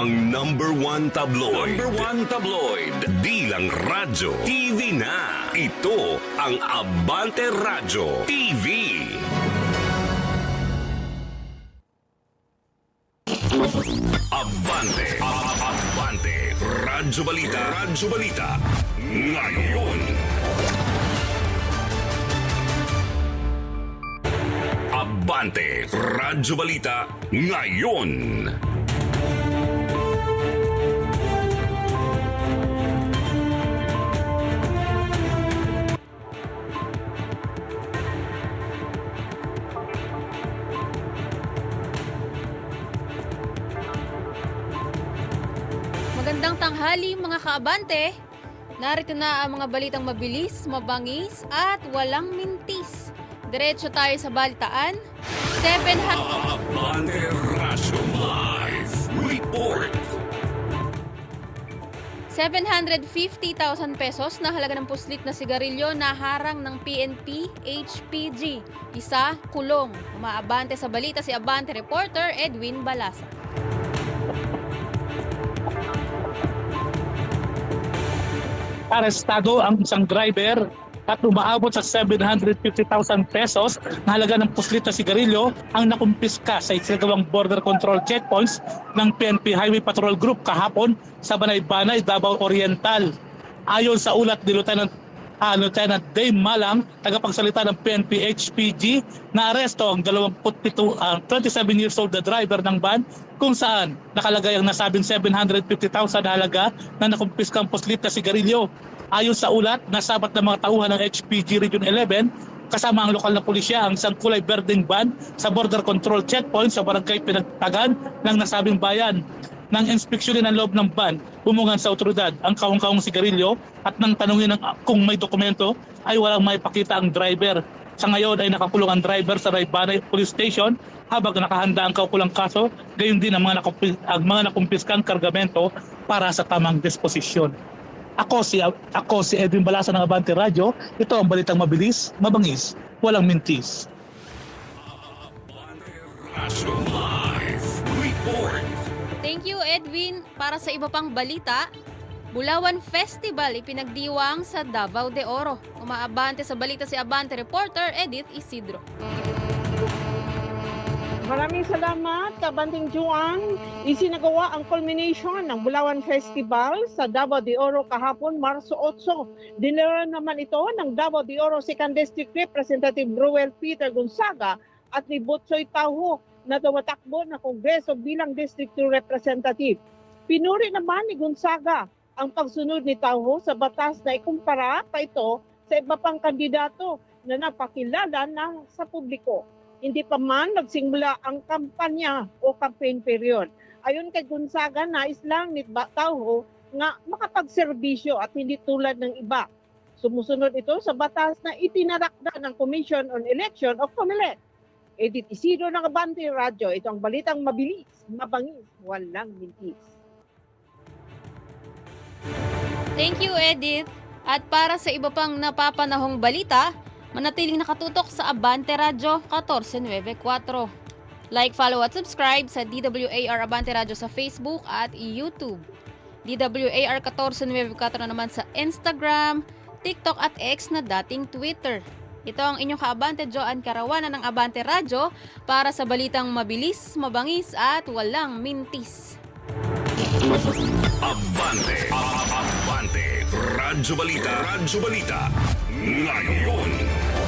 Ang number one tabloid. Number one tabloid. Di lang radyo. TV na. Ito ang Abante Radyo TV. Abante. Abante. Radyo Balita. Radyo Balita. Ngayon. Abante. Radyo Balita. Ngayon. Magandang tanghali mga kaabante. Narito na ang mga balitang mabilis, mabangis at walang mintis. Diretso tayo sa balitaan. 700 Abante Radyo Live Report. 750,000 pesos na halaga ng puslit na sigarilyo na harang ng PNP HPG. Isa, kulong. Umaabante sa balita si Abante reporter Edwin Balasa. Arestado ang isang driver at umaabot sa 750,000 pesos na halaga ng puslit na sigarilyo ang nakumpiska sa isinagawang border control checkpoints ng PNP Highway Patrol Group kahapon sa Banay-Banay, Davao Oriental. Ayon sa ulat ni Lieutenant ah, Lieutenant Dave Malang, tagapagsalita ng PNP HPG, na aresto ang 22, ah, 27 years old na driver ng van kung saan nakalagay ang nasabing 750,000 na halaga na nakumpiskang puslit na sigarilyo. Ayon sa ulat, nasabat ng mga tauhan ng HPG Region 11 kasama ang lokal na pulisya ang isang kulay berdeng van sa border control checkpoint sa barangay Pinagtagan ng nasabing bayan. Nang inspeksyonin ang loob ng van, bumungan sa otoridad ang kaong-kaong sigarilyo at nang tanungin ng, kung may dokumento ay walang maipakita ang driver. Sa ngayon ay nakakulong ang driver sa Raybanay Police Station habang nakahanda ang kaukulang kaso, gayon din ang mga, nakumpi, ang mga nakumpiskang kargamento para sa tamang disposisyon. Ako si ako si Edwin Balasa ng Abante Radio. Ito ang balitang mabilis, mabangis, walang mintis. Live Report. Thank you Edwin. Para sa iba pang balita, Bulawan Festival ipinagdiwang sa Davao de Oro. Umaabante sa balita si Abante reporter Edith Isidro. Maraming salamat, Kabanting Juan. Isinagawa ang culmination ng Bulawan Festival sa Davao de Oro kahapon, Marso 8. Dinara naman ito ng Davao de Oro 2nd District Representative Ruel Peter Gonzaga at ni Butsoy Taho na tumatakbo na Kongreso bilang District 2 Representative. Pinuri naman ni Gonzaga ang pagsunod ni Taho sa batas na ikumpara pa ito sa iba pang kandidato na napakilala na sa publiko hindi pa man nagsimula ang kampanya o campaign period. Ayon kay Gonzaga, nais lang ni Tauho nga makapagserbisyo at hindi tulad ng iba. Sumusunod ito sa batas na itinarakda ng Commission on Election of COMELEC. Edith Isidro ng Abante Radyo, ito ang balitang mabilis, mabangis, walang mintis. Thank you Edith. At para sa iba pang napapanahong balita, manatiling nakatutok sa Abante Radio 1494. Like, follow at subscribe sa DWAR Abante Radio sa Facebook at YouTube. DWAR 1494 na naman sa Instagram, TikTok at X na dating Twitter. Ito ang inyong kaabante Joan Karawana ng Abante Radio para sa balitang mabilis, mabangis at walang mintis. Abante. Abante. Radyo Balita. Radyo Balita. Ngayon.